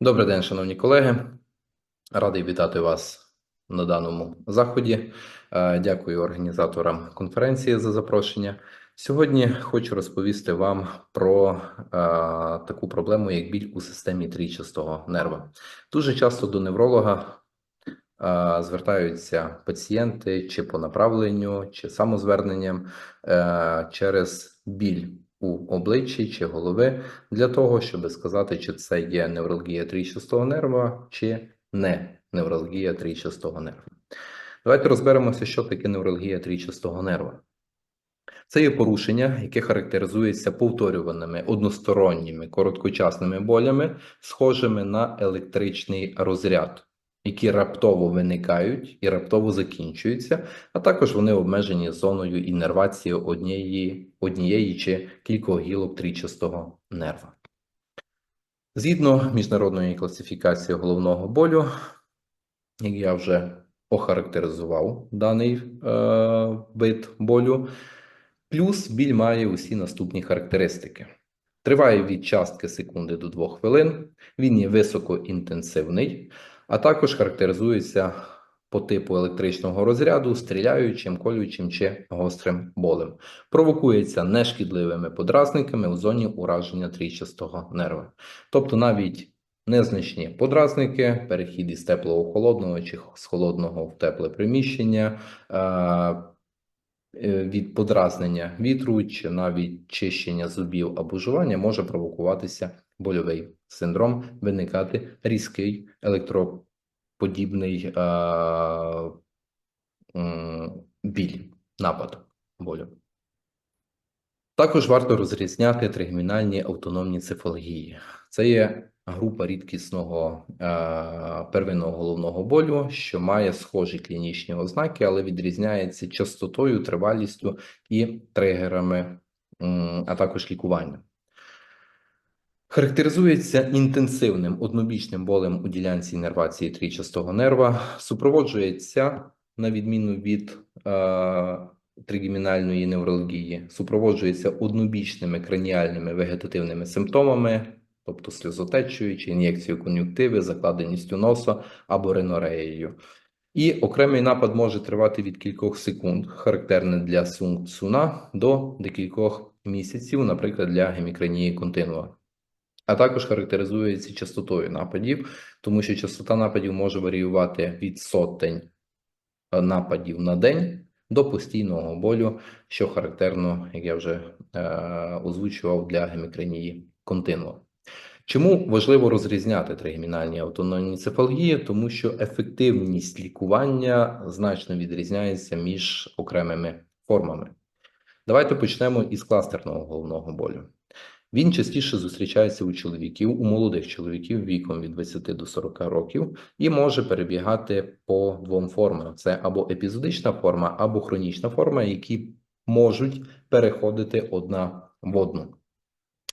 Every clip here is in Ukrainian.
Добрий день, шановні колеги. Радий вітати вас на даному заході. Е, Дякую організаторам конференції за запрошення. Сьогодні хочу розповісти вам про е, таку проблему, як біль у системі трійчастого нерва. Дуже часто до невролога е, звертаються пацієнти чи по направленню, чи самозверненням е, через біль у обличчі чи голови для того, щоб сказати, чи це є невралгія трійчастого нерва, чи не невралгія трійчастого нерва. Давайте розберемося, що таке невралгія трійчастого нерва. Це є порушення, яке характеризується повторюваними односторонніми короткочасними болями, схожими на електричний розряд, які раптово виникають і раптово закінчуються, а також вони обмежені зоною іннервації однієї, однієї чи кількох гілок трійчастого нерва. Згідно міжнародної класифікації головного болю, як я вже охарактеризував даний е, вид болю, плюс біль має усі наступні характеристики. Триває від частки секунди до 2 хвилин, він є високоінтенсивний, а також характеризується по типу електричного розряду, стріляючим, колючим чи гострим болем. Провокується нешкідливими подразниками у зоні ураження трійчастого нерва. Тобто навіть незначні подразники, перехід із теплого холодного чи з холодного в тепле приміщення, е, е, від подразнення вітру чи навіть чищення зубів або жування може провокуватися больовий синдром, виникати різкий електроподібний е, біль, напад болю. Також варто розрізняти тригемінальні автономні цефалгії. Це є група рідкісного е, первинного головного болю, що має схожі клінічні ознаки, але відрізняється частотою, тривалістю і тригерами, а також лікуванням. Характеризується інтенсивним однобічним болем у ділянці іннервації трійчастого нерва, супроводжується, на відміну від е, тригемінальної неврології, супроводжується однобічними краніальними вегетативними симптомами, тобто сльозотечею чи ін'єкцією кон'юнктиви, закладеністю носа або ринореєю. І окремий напад може тривати від кількох секунд, характерне для сун- суна, до декількох місяців, наприклад, для гемікранії континуа. А також характеризується частотою нападів, тому що частота нападів може варіювати від сотень е, нападів на день до постійного болю, що характерно, як я вже е, озвучував для гемікранії континуа. Чому важливо розрізняти тригемінальні автономні цефалгії? Тому що ефективність лікування значно відрізняється між окремими формами. Давайте почнемо із кластерного головного болю. Він частіше зустрічається у чоловіків, у молодих чоловіків віком від 20 до 40 років і може перебігати по двом формам: це або епізодична форма, або хронічна форма, які можуть переходити одна в одну.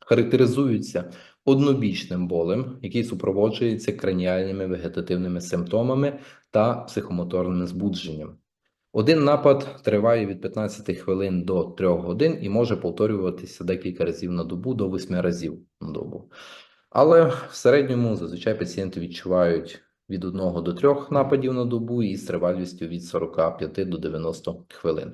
Характеризуються однобічним болем, який супроводжується краніальними вегетативними симптомами та психомоторним збудженням. Один напад триває від 15 хвилин до 3 годин і може повторюватися декілька разів на добу до 8 разів на добу. Але в середньому зазвичай пацієнти відчувають від 1 до 3 нападів на добу із тривалістю від 45 до 90 хвилин.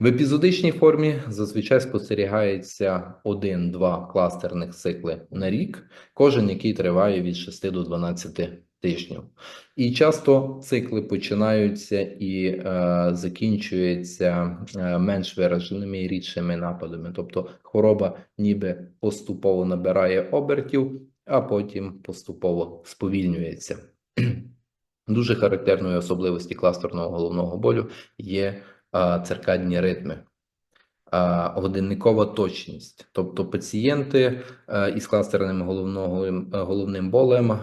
В епізодичній формі зазвичай спостерігається 1-2 кластерних цикли на рік, кожен який триває від 6 до 12 тижнів. І часто цикли починаються і е, закінчуються е, менш вираженими і рідшими нападами. Тобто хвороба ніби поступово набирає обертів, а потім поступово сповільнюється. Дуже характерною особливості кластерного головного болю є а, циркадні ритми, годинникова точність. Тобто пацієнти із кластерним головного, е, головним болем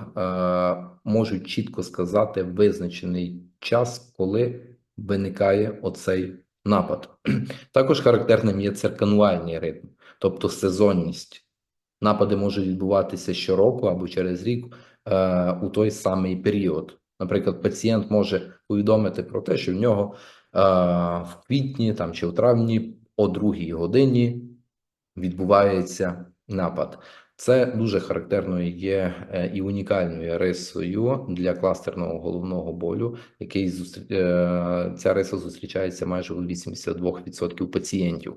можуть чітко сказати визначений час, коли виникає оцей напад. Також характерним є циркануальний ритм, тобто сезонність. Напади можуть відбуватися щороку або через рік е, у той самий період. Наприклад, пацієнт може повідомити про те, що в нього е, в квітні там, чи у травні о другій годині відбувається напад. Це дуже характерною є е, і унікальною рисою для кластерного головного болю, який зустр- е, ця риса зустрічається майже у 82% пацієнтів.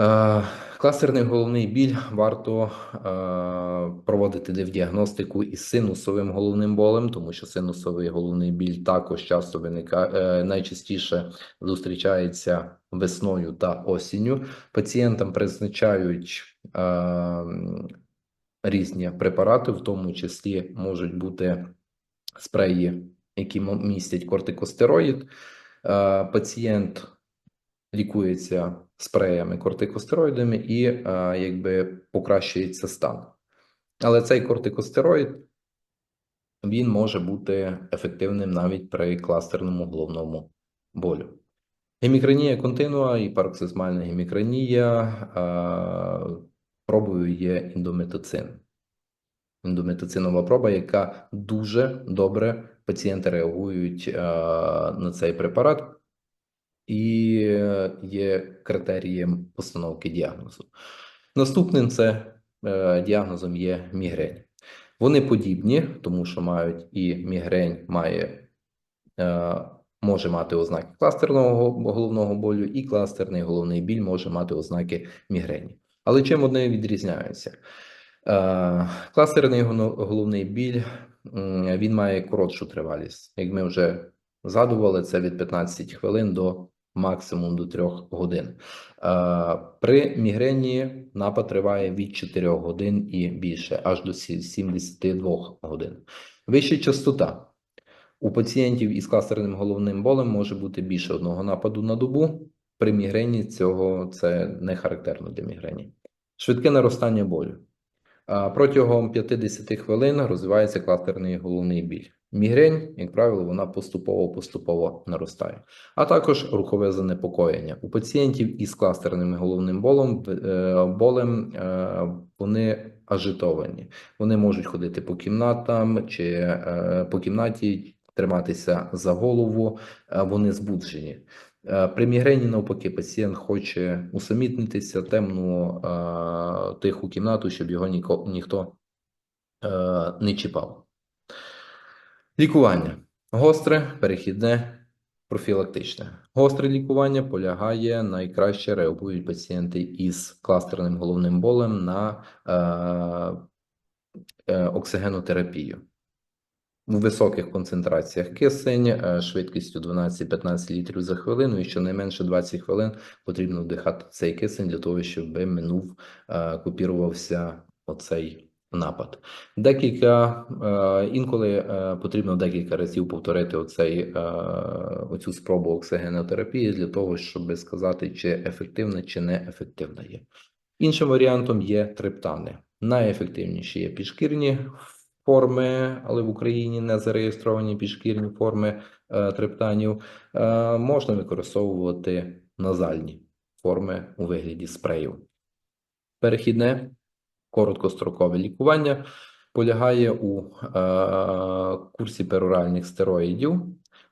Е, Кластерний головний біль варто е, проводити діагностику із синусовим головним болем, тому що синусовий головний біль також часто виникає, найчастіше зустрічається весною та осінню. Пацієнтам призначають е, різні препарати, в тому числі можуть бути спреї, які містять кортикостероїд. Е, Пацієнт лікується спреями кортикостероїдами і е, якби покращується стан. Але цей кортикостероїд він може бути ефективним навіть при кластерному головному болю. Гемікранія континуа і пароксизмальна гемікранія е, пробою є індометацин. Індометацинова проба, яка дуже добре пацієнти реагують е, на цей препарат і е, є критерієм постановки діагнозу. Наступним це е, діагнозом є мігрень. Вони подібні, тому що мають і мігрень має, е, може мати ознаки кластерного головного болю, і кластерний головний біль може мати ознаки мігрені. Але чим вони відрізняються? Кластерний головний біль він має коротшу тривалість. Як ми вже згадували, це від 15 хвилин до максимум до 3 годин. Е, При мігрені напад триває від 4 годин і більше, аж до 72 годин. Вища частота. У пацієнтів із кластерним головним болем може бути більше одного нападу на добу. При мігрені цього це не характерно для мігрені. Швидке наростання болю. Протягом 50 хвилин розвивається кластерний головний біль. Мігрень, як правило, вона поступово-поступово наростає. А також рухове занепокоєння. У пацієнтів із кластерним головним болем, е, болем е, вони ажитовані. Вони можуть ходити по кімнатам чи е, по кімнаті, триматися за голову, е, вони збуджені. Е, При навпаки, пацієнт хоче усамітнитися, темну е, тиху кімнату, щоб його ніко, ніхто е, не чіпав. Лікування. Гостре, перехідне, профілактичне. Гостре лікування полягає найкраще реагують пацієнти із кластерним головним болем на оксигенотерапію. У високих концентраціях кисень е, швидкістю 12-15 літрів за хвилину, і щонайменше 20 хвилин потрібно вдихати цей кисень для того, щоб минув, е, купірувався оцей напад. Декілька е, інколи потрібно декілька разів повторити оцей, оцю спробу оксигенотерапії для того, щоб сказати, чи ефективна, чи не ефективна є. Іншим варіантом є триптани. Найефективніші є підшкірні форми, але в Україні не зареєстровані підшкірні форми е, триптанів. Е, можна використовувати назальні форми у вигляді спреїв. Перехідне короткострокове лікування полягає у е, курсі пероральних стероїдів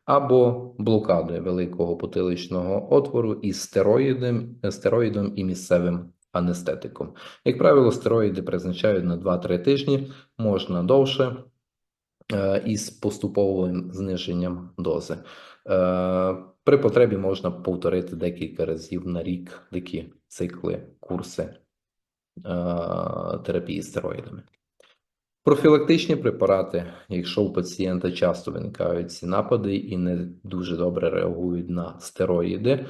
або блокади великого потиличного отвору із стероїдом, стероїдом і місцевим анестетиком. Як правило, стероїди призначають на 2-3 тижні, можна довше е, із поступовим зниженням дози. Е, При потребі можна повторити декілька разів на рік такі цикли, курси е, терапії стероїдами. Профілактичні препарати, якщо у пацієнта часто виникають ці напади і не дуже добре реагують на стероїди,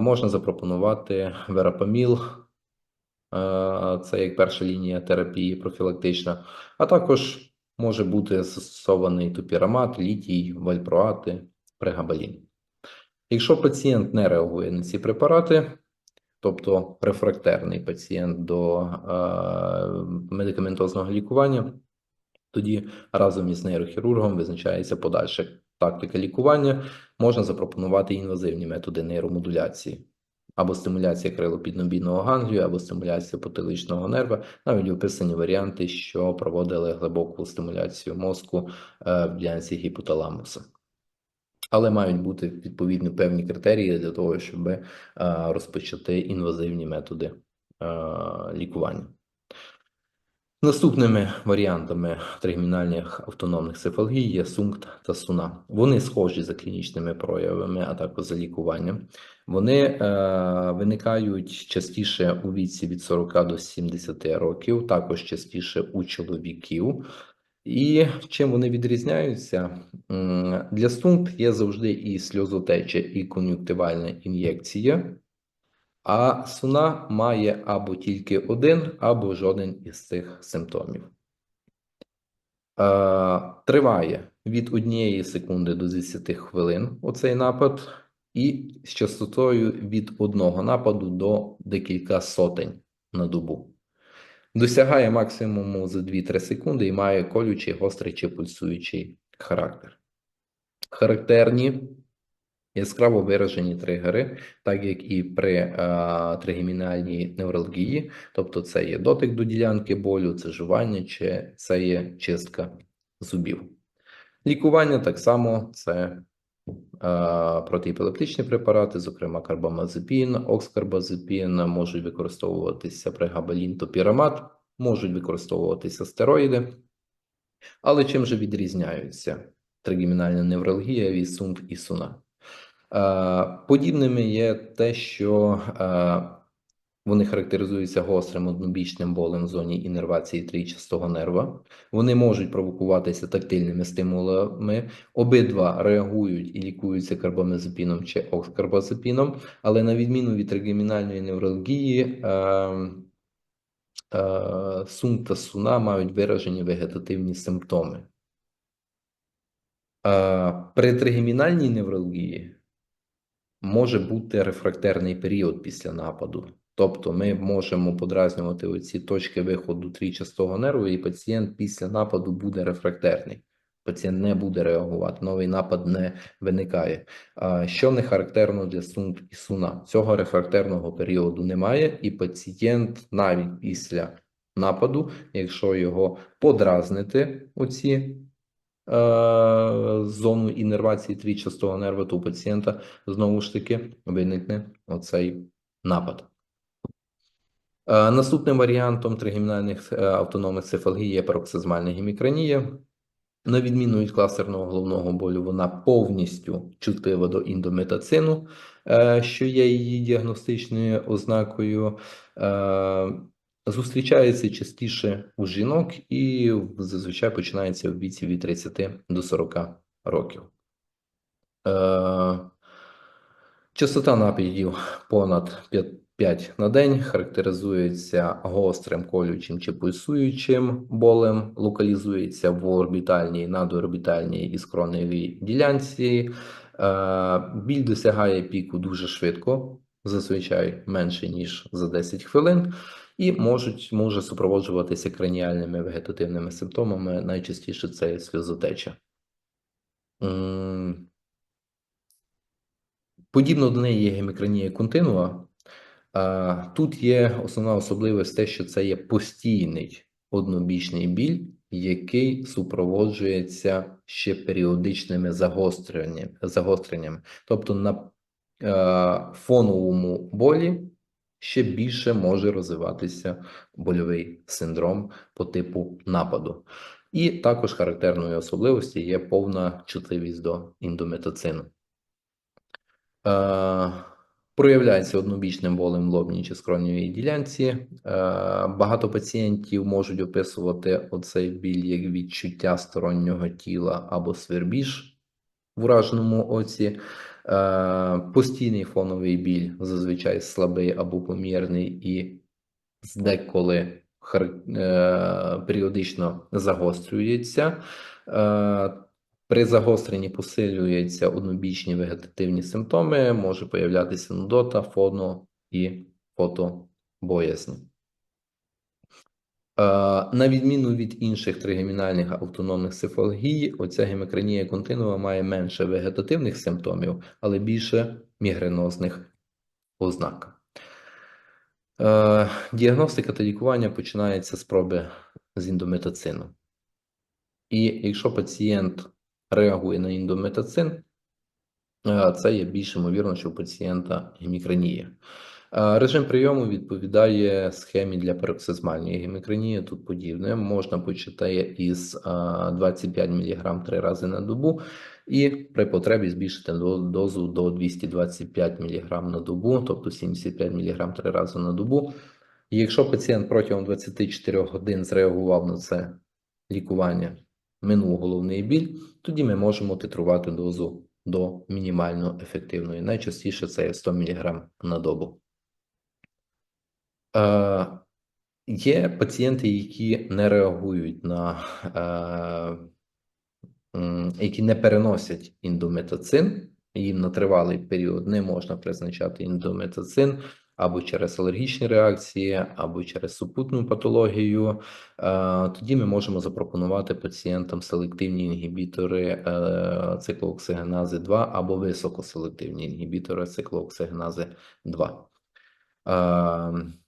можна запропонувати верапаміл, е, це як перша лінія терапії профілактична, а також може бути застосований топірамат, літій, вальпроати, прегабалін. Якщо пацієнт не реагує на ці препарати, тобто рефрактерний пацієнт до е, медикаментозного лікування, тоді разом із нейрохірургом визначається подальша тактика лікування. Можна запропонувати інвазивні методи нейромодуляції або стимуляція крилопіднобійного ганглію, або стимуляція потиличного нерва, навіть описані варіанти, що проводили глибоку стимуляцію мозку е, в ділянці гіпоталамуса. Але мають бути відповідні певні критерії для того, щоб е, розпочати інвазивні методи е, лікування. Наступними варіантами тригемінальних автономних цефалгій є сункт та суна. Вони схожі за клінічними проявами, а також за лікуванням. Вони е, виникають частіше у віці від 40 до 70 років, також частіше у чоловіків. І чим вони відрізняються? Для сункт є завжди і сльозотеча, і кон'юнктивальна ін'єкція. А суна має або тільки один, або жоден із цих симптомів. Е, триває від однієї секунди до 10 хвилин оцей напад, і з частотою від одного нападу до декілька сотень на добу. Досягає максимуму за 2-3 секунди і має колючий, гострий чи пульсуючий характер. Характерні яскраво виражені тригери, так як і при е, тригемінальній невралгії, тобто це є дотик до ділянки болю, це жування чи це є чистка зубів. Лікування так само це е, протиепілептичні препарати, зокрема карбамазепін, окскарбазепін, можуть використовуватися прегабалін, топірамат, можуть використовуватися стероїди. Але чим же відрізняються тригемінальна невралгія від сунт і суна? Е, Подібними є те, що е, вони характеризуються гострим однобічним болем в зоні іннервації трійчастого нерва. Вони можуть провокуватися тактильними стимулами. Обидва реагують і лікуються карбамазепіном чи окскарбазепіном, але на відміну від тригемінальної невралгії, е, сум та суна мають виражені вегетативні симптоми. При тригемінальній невралгії може бути рефрактерний період після нападу. Тобто ми можемо подразнювати оці точки виходу трійчастого нерву, і пацієнт після нападу буде рефрактерний. Пацієнт не буде реагувати, новий напад не виникає. Що не характерно для сунт і суна? Цього рефрактерного періоду немає, і пацієнт навіть після нападу, якщо його подразнити, оці зону іннервації трійчастого нерва, то у пацієнта знову ж таки виникне оцей напад. Е, Наступним варіантом тригемінальних е, автономних цефалгій є пароксизмальна гемікранія. На відміну від кластерного головного болю, вона повністю чутлива до індометацину, е, що є її діагностичною ознакою. Зустрічається частіше у жінок і зазвичай починається в віці від 30 до 40 років. Е, Частота нападів понад 5, 5 на день характеризується гострим, колючим чи пульсуючим болем, локалізується в орбітальній, надорбітальній і скроневій ділянці. Е, Біль досягає піку дуже швидко, зазвичай менше ніж за 10 хвилин, і можуть може супроводжуватися краніальними вегетативними симптомами. Найчастіше це сльозотеча. Подібно до неї є гемікранія континуа. Тут є основна особливість те, що це є постійний однобічний біль, який супроводжується ще періодичними загостреннями. Тобто на е, фоновому болі ще більше може розвиватися больовий синдром по типу нападу. І також характерною особливістю є повна чутливість до індометацину. Е, Проявляється однобічним болем лобній чи скроневій ділянці. Е, Багато пацієнтів можуть описувати оцей біль як відчуття стороннього тіла або свербіж в ураженому оці. Е, Постійний фоновий біль, зазвичай слабий або помірний, і деколи е, періодично загострюється. Е, при загостренні посилюються однобічні вегетативні симптоми, може появлятися нудота, фоно і фотобоязнь. Е, На відміну від інших тригемінальних автономних цефалгій, оця гемікранія континуа має менше вегетативних симптомів, але більше мігренозних ознак. Е, Діагностика та лікування починається з проби з індометацину. І якщо пацієнт реагує на індометацин, е, це є більш ймовірно, що у пацієнта гемікранія. Е, Режим прийому відповідає схемі для пароксизмальної гемікренії. Тут подібне. Можна почати із е, 25 мг три рази на добу, і при потребі збільшити дозу до 225 мг на добу, тобто 75 мг три рази на добу. Якщо пацієнт протягом 24 годин зреагував на це лікування, минув головний біль, тоді ми можемо титрувати дозу до мінімально ефективної. Найчастіше це є 100 мг на добу. Е, є пацієнти, які не реагують на е, які не переносять індометацин, їм на тривалий період не можна призначати індометацин або через алергічні реакції, або через супутну патологію. Е, Тоді ми можемо запропонувати пацієнтам селективні інгібітори е, циклооксигенази 2 або високоселективні інгібітори циклооксигенази 2. Е,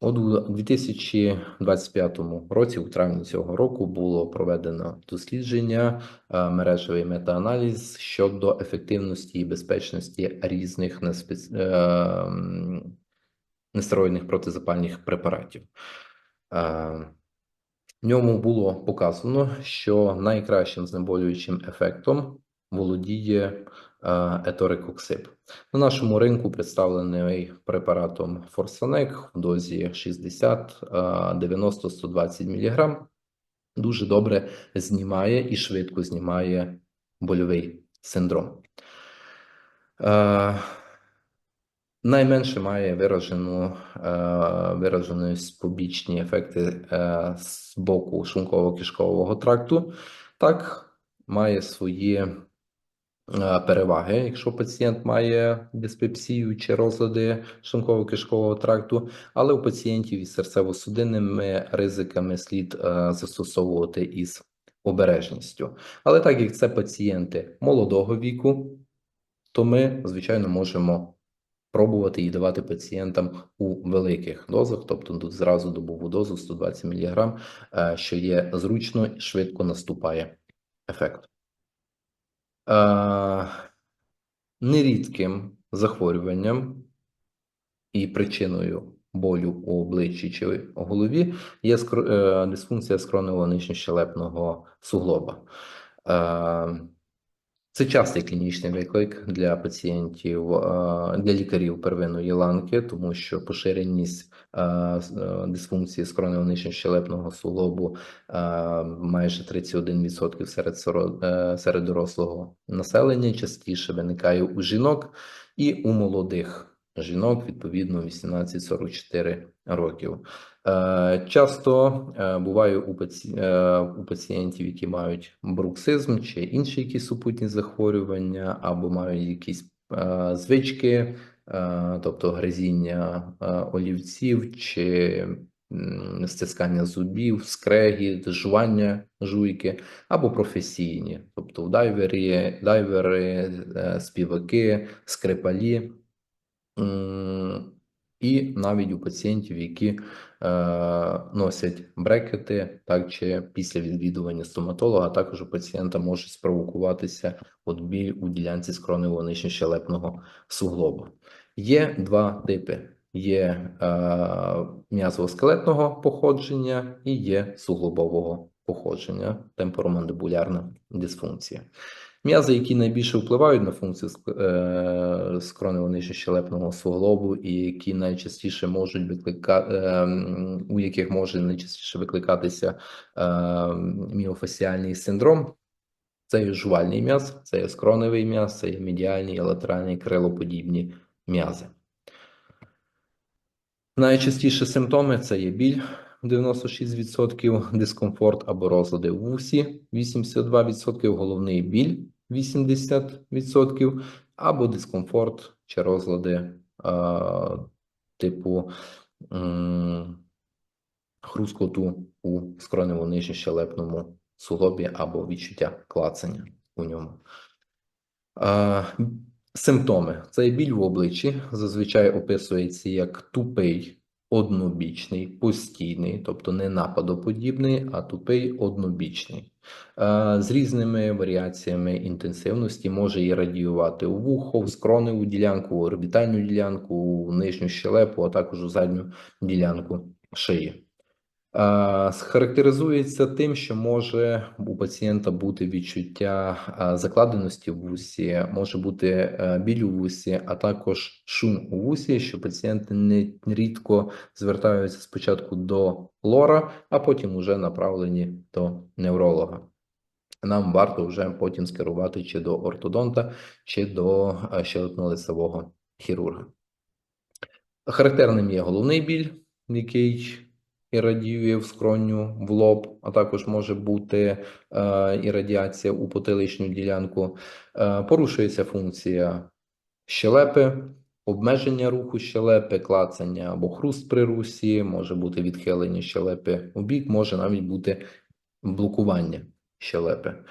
у 2025 році, у травні цього року, було проведено дослідження, е, мережевий метааналіз щодо ефективності і безпечності різних неспец... е, нестероїдних протизапальних препаратів. Е, В ньому було показано, що найкращим знеболюючим ефектом володіє еторикоксиб. На нашому ринку представлений препаратом Форсанек в дозі 60, е, 90, 120 мг. Дуже добре знімає і швидко знімає больовий синдром. Е, Найменше має виражену, е, виражені побічні ефекти е, з боку шлунково-кишкового тракту. Так, має свої е, переваги, якщо пацієнт має диспепсію чи розлади шлунково-кишкового тракту, але у пацієнтів із серцево-судинними ризиками слід е, застосовувати із обережністю. Але так як це пацієнти молодого віку, то ми, звичайно, можемо пробувати і давати пацієнтам у великих дозах, тобто до- зразу добову дозу 120 мг, е, що є зручно і швидко наступає ефект. Е, Нерідким захворюванням і причиною болю у обличчі чи голові є е, дисфункція скроневого нижньощелепного суглоба. Це частий клінічний виклик для пацієнтів, е, для лікарів первинної ланки, тому що поширеність е, е, дисфункції скроневого нижньощелепного суглобу майже 31% серед серед дорослого населення, частіше виникає у жінок і у молодих жінок, відповідно 18-44 років. Е, Часто е, буває у, е, у пацієнтів, які мають бруксизм чи інші якісь супутні захворювання, або мають якісь звички, тобто гризіння олівців чи стискання зубів, скрегіт, жування жуйки, або професійні, тобто дайвери, е, співаки, скрипалі. М, І навіть у пацієнтів, які е, носять брекети, так чи після відвідування стоматолога, також у пацієнта може спровокуватися от біль у ділянці скроневого нижньощелепного суглоба. Є два типи: є е, м'язово-скелетного походження і є суглобового походження, темпоромандибулярна дисфункція. М'язи, які найбільше впливають на функцію е, скронево нижньощелепного суглобу, і які найчастіше можуть викликати, у яких може найчастіше викликатися е, міофасіальний синдром. Це є жувальний м'яз, це є скроневий м'яз, це є медіальні і латеральні крилоподібні м'язи. Найчастіші симптоми це є біль 96%, дискомфорт або розлади в вусі 82%, головний біль 80%, або дискомфорт чи розлади а, типу м, хрускоту у скронево нижньощелепному суглобі або відчуття клацання у ньому. А, Симптоми. Це біль в обличчі, зазвичай описується як тупий однобічний, постійний, тобто не нападоподібний, а тупий однобічний. Е, З різними варіаціями інтенсивності може і радіювати у вухо, в скроневу ділянку, у орбітальну ділянку, у нижню щелепу, а також у задню ділянку шиї. Схарактеризується тим, що може у пацієнта бути відчуття закладеності в вусі, може бути е, біль у вусі, а також шум у вусі, що пацієнти не рідко звертаються спочатку до лора, а потім уже направлені до невролога. Нам варто вже потім скерувати чи до ортодонта, чи до е, щелепно-лицевого хірурга. Характерним є головний біль, який і радіює в скроню, в лоб, а також може бути е, і радіація у потиличну ділянку. Е, порушується функція щелепи, обмеження руху щелепи, клацання або хруст при русі, може бути відхилення щелепи у бік, може навіть бути блокування щелепи. Е,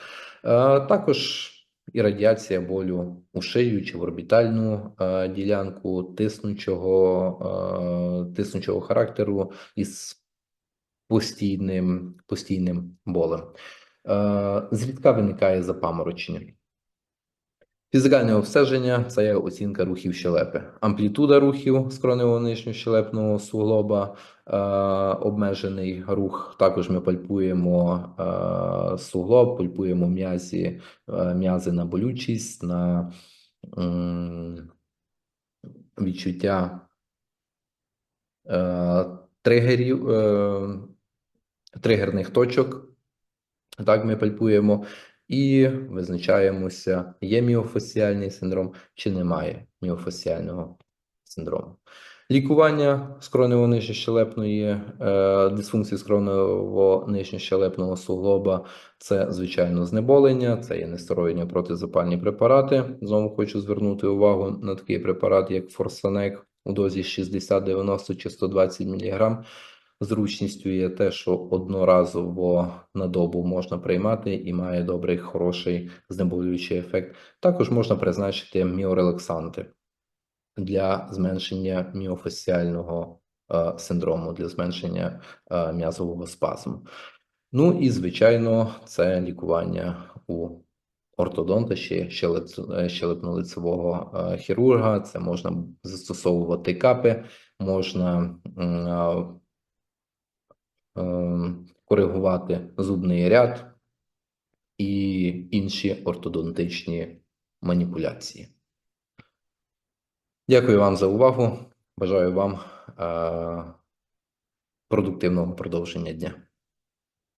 також і радіація болю у шию чи в орбітальну е, ділянку тиснучого, е, тиснучого характеру із постійним, постійним болем. Е, зрідка виникає запаморочення. Фізикальне обстеження це є оцінка рухів щелепи. Амплітуда рухів скроневого нижньощелепного суглоба, е, обмежений рух. Також ми пальпуємо е, суглоб, пальпуємо м'язі, е, м'язи на болючість, на м, відчуття е, тригерів, е, тригерних точок. Так, ми пальпуємо і визначаємося, є міофасціальний синдром чи немає міофасціального синдрому. Лікування скронево нижньощелепної е, дисфункції скронево нижньощелепного суглоба це звичайно знеболення, це є нестероїдні протизапальні препарати. Знову хочу звернути увагу на такий препарат, як Форсанек у дозі 60, 90 чи 120 мг. Зручністю є те, що одноразово на добу можна приймати і має добрий, хороший знеболюючий ефект. Також можна призначити міорелаксанти для зменшення міофасціального е, синдрому, для зменшення е, м'язового спазму. Ну і, звичайно, це лікування у ортодонта ще щелеп- щелепно-лицевого е, хірурга. Це можна застосовувати капи, можна коригувати зубний ряд і інші ортодонтичні маніпуляції. Дякую вам за увагу. Бажаю вам е, продуктивного продовження дня.